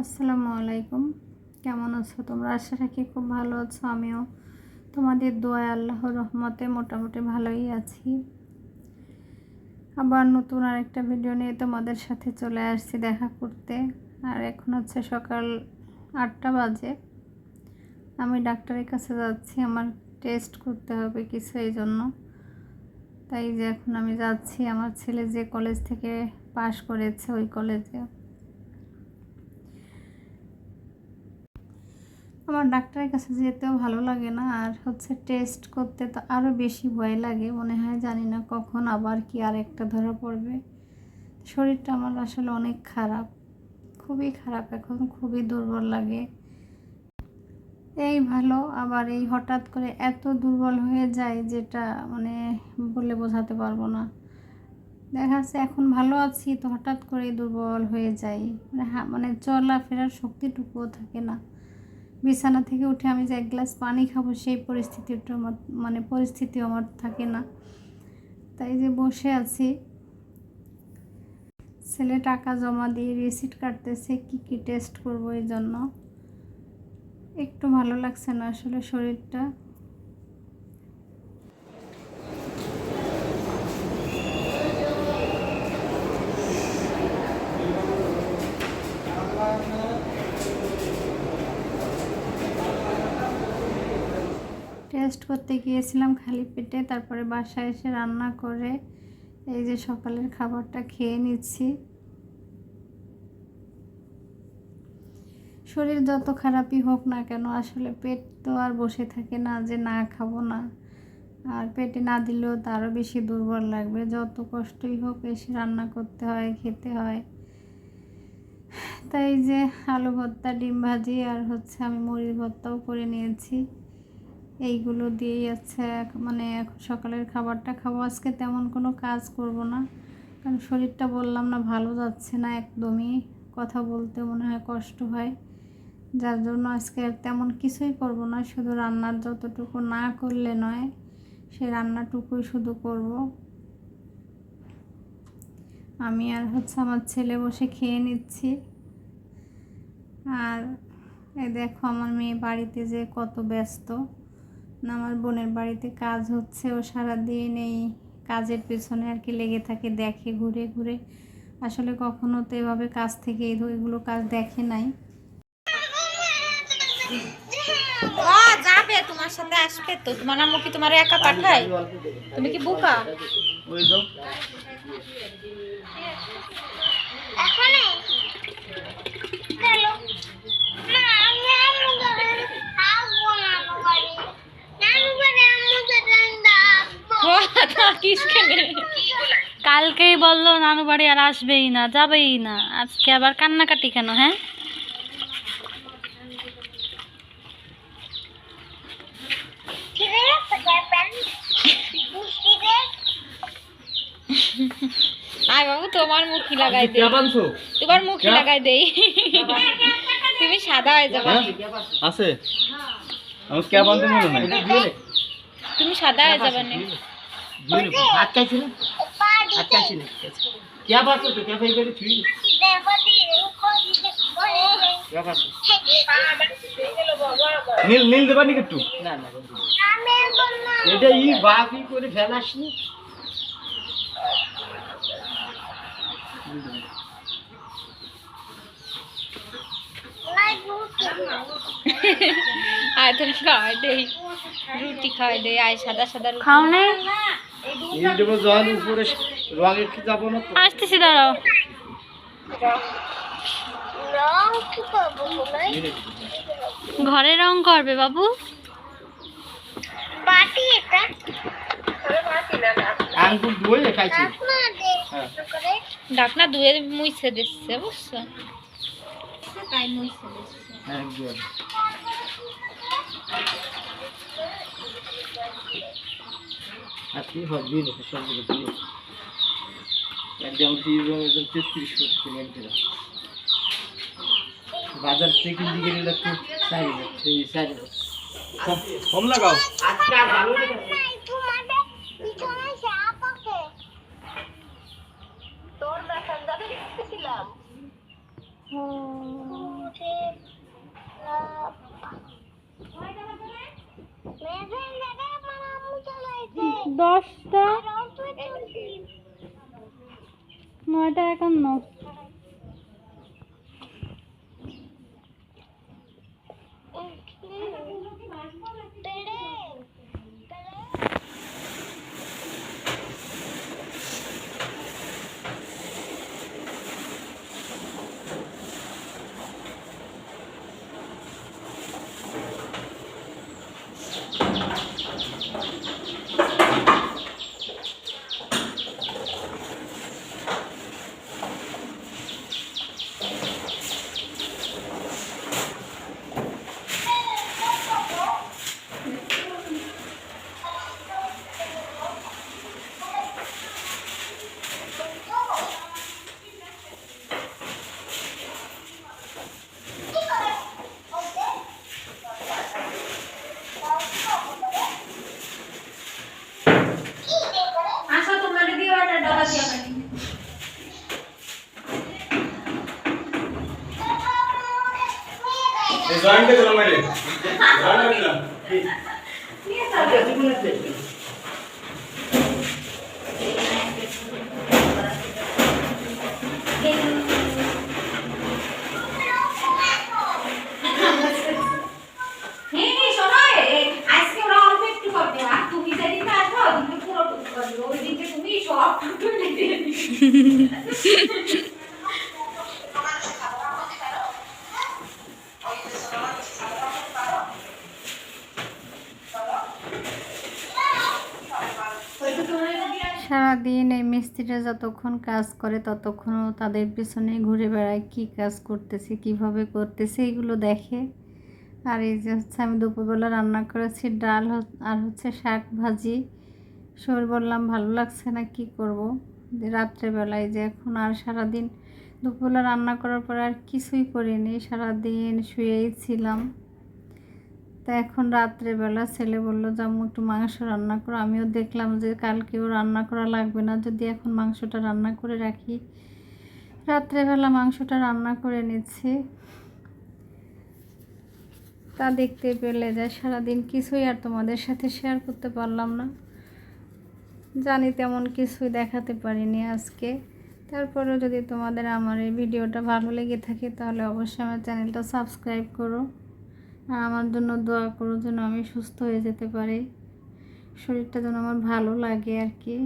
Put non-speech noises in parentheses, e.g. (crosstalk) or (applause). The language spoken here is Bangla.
আসসালামু আলাইকুম। কেমন আছো তোমরা? আশা রাখি খুব ভালো আছো, আমিও। তোমাদের দোয়া আল্লাহ রহমতে মোটামুটি ভালোই আছি। আবার নতুন আরেকটা ভিডিও নিয়ে তোমাদের সাথে চলে আসছি দেখা করতে। আর এখন হচ্ছে সকাল আটটা বাজে। আমি ডাক্তারের কাছে যাচ্ছি, আমার টেস্ট করতে হবে কিছু এই জন্য। তাই যে এখন আমি যাচ্ছি, আমার ছেলে যে কলেজ থেকে পাশ করেছে, ওই কলেজে আমার ডাক্তারের কাছে যেতেও ভালো লাগে না, আর হচ্ছে টেস্ট করতে তো আরও বেশি ভয় লাগে। মনে হয় জানি না কখন আবার কি আর একটা ধরা পড়বে। শরীরটা আমার আসলে অনেক খারাপ, খুবই খারাপ এখন, খুবই দুর্বল লাগে। এই ভালো, আবার এই হঠাৎ করে এত দুর্বল হয়ে যায় যেটা মানে বলে বোঝাতে পারব না। দেখা যাচ্ছে এখন ভালো আছি, তো হঠাৎ করে দুর্বল হয়ে যাই। মানে মানে চলাফেরার শক্তিটুকুও থাকে না। বিছানা থেকে উঠে আমি যে এক গ্লাস পানি খাব, সেই পরিস্থিতিটা আমার মানে পরিস্থিতি আমার থাকে না। তাই যে বসে আছি। ছেলে টাকা জমা দিয়ে রিসিট কাটতেছে, কি কি টেস্ট করব এই জন্য। একটু ভালো লাগছে না আসলে শরীরটা। টেস্ট করতে গিয়েছিলাম খালি পেটে, তারপরে বাসায় এসে রান্না করে এই যে সকালের খাবারটা খেয়ে নিচ্ছি। শরীর যত খারাপই হোক না কেন, আসলে পেট তো আর বসে থাকে না যে না খাব না। আর পেটে না দিলেও তো আরও বেশি দুর্বল লাগবে। যত কষ্টই হোক এসে রান্না করতে হয়, খেতে হয়। তাই যে আলু ভর্তা, ডিম ভাজি আর হচ্ছে আমি মুড়ির ভর্তাও করে নিয়েছি। এইগুলো দিয়েই আছে মানে সকালের খাবারটা খাব। আজকে তেমন কোনো কাজ করব না। কারণ শরীরটা বললাম না, ভালো যাচ্ছে না একদমই। কথা বলতে মনে হয় কষ্ট হয়। যার জন্য আজকে আর তেমন কিছুই করব না। শুধু রান্নার যতটুকু না করলে নয়, সে রান্নাটুকুই শুধু করব। আমি আর হচ্ছে আমার ছেলে বসে খেয়ে নিচ্ছি। আর এই দেখো আমার মেয়ে বাড়িতে যে কত ব্যস্ত। আমার বোনের বাড়িতে কাজ হচ্ছে ও সারাদিন এই কাজের পেছনে আর কি লেগে থাকে দেখে ঘুরে ঘুরে। আসলে কখনো তো এভাবে কাজ থেকে এগুলো কাজ দেখে নাই। যাবে তোমার সাথে আসবে তো। তোমার আম্মু কি তোমার একা পাঠায়? তুমি কি বোকা? ওই তো এখানে চলো না আমি আম্মু ঘরে থাকব নানু বাড়ি নানু বাড়ি আম্মু ঠান্ডা ও (laughs) কালকেই বলল নানু বাড়ি আর আসবেই না যাবেই না। আজকে আবার কান্নাকাটি কেন হ্যাঁ? আয় বাবু তোমার মুখি লাগাই দে তোমার মুখি লাগাই দেই। তুমি সাদা হয়ে যাবে। হ্যাঁ? আছে। আমার ক্যাব আনতে মনে নাই। তুমি সাদা হয়ে যাবে না। নীল নীল দেবা একটু? এটা ই বাকি করে ফেলাস নি? আয় তুমি খাওয়াই দেই রুটি খাওয়াই দেই আয় সাদা সাদা খাও নাই নীল দেবো জল উপরে রঙের কি যাব না আসতেছি দাঁড়াও। ঘরে রং করবে বাবু? বাটি এটা। আঙ্গুর দই খাইছি। আপনাদের হ্যাঁ। করে ডাকনা দুয়ে মুইছে দিচ্ছে বুঝছ? তাই মুইছে দিচ্ছে হ্যাঁ একদম। আর কি হবে দিয়ে দেখো সবগুলো দিয়ে একদম তিরিশ একদম তেত্রিশ কিনে দিলাম বাজার থেকে দিকে নিলে একটু চারি এই চারি কম লাগাও। আজকে ভালো নাই তোমাদের পিছনে সাপ আছে তোর মেসেঞ্জারে দেখতেছিলাম দশটা। নয়টা একান্ন পেড়ে আসো তোমার দিয়ে একটা ডবা দিয়ে পানি জয়েন্টে দিলাম আরে জয়েন্টে দিলাম হ্যাঁ শোনো এ, আজকে ওরা অল্প একটু করবে আর তুমি যেদিনকে আসবে ওদিনকে পুরো টুক করবে ওই দিনকে তুমি সব (laughs) টুকটুক দিয়ে দিবে সারাদিন এই মিস্ত্রিরা যতক্ষণ কাজ করে ততক্ষণও তাদের পিছনে ঘুরে বেড়ায়, কী কাজ করতেছে, কীভাবে করতেছে, এগুলো দেখে। আর এই যে হচ্ছে আমি দুপুরবেলা রান্না করেছি ডাল আর হচ্ছে শাক ভাজি। শরীর বললাম, ভালো লাগছে না, কি করব? রাত্রেবেলায় যে এখন আর সারাদিন দুপুরবেলা রান্না করার পরে আর কিছুই করিনি, সারাদিন শুয়েই ছিলাম। তা এখন রাত্রেবেলা ছেলে বলল যে একটু মাংস রান্না করো। আমিও দেখলাম যে কালকেও রান্না করা লাগবে না, যদি এখন মাংসটা রান্না করে রাখি। রাত্রেবেলা মাংসটা রান্না করে নিচ্ছি। তা দেখতে পেলে যায় সারাদিন কিছুই আর তোমাদের সাথে শেয়ার করতে পারলাম না। জানি তেমন কিছুই দেখাতে পারিনি আজকে। তারপরেও যদি তোমাদের আমার এই ভিডিওটা ভালো লেগে থাকে, তাহলে অবশ্যই আমার চ্যানেলটা সাবস্ক্রাইব করো। আর আমার জন্য দোয়া করো যেন আমি সুস্থ হয়ে যেতে পারি। শরীরটা যেন আমার ভালো লাগে আর কি।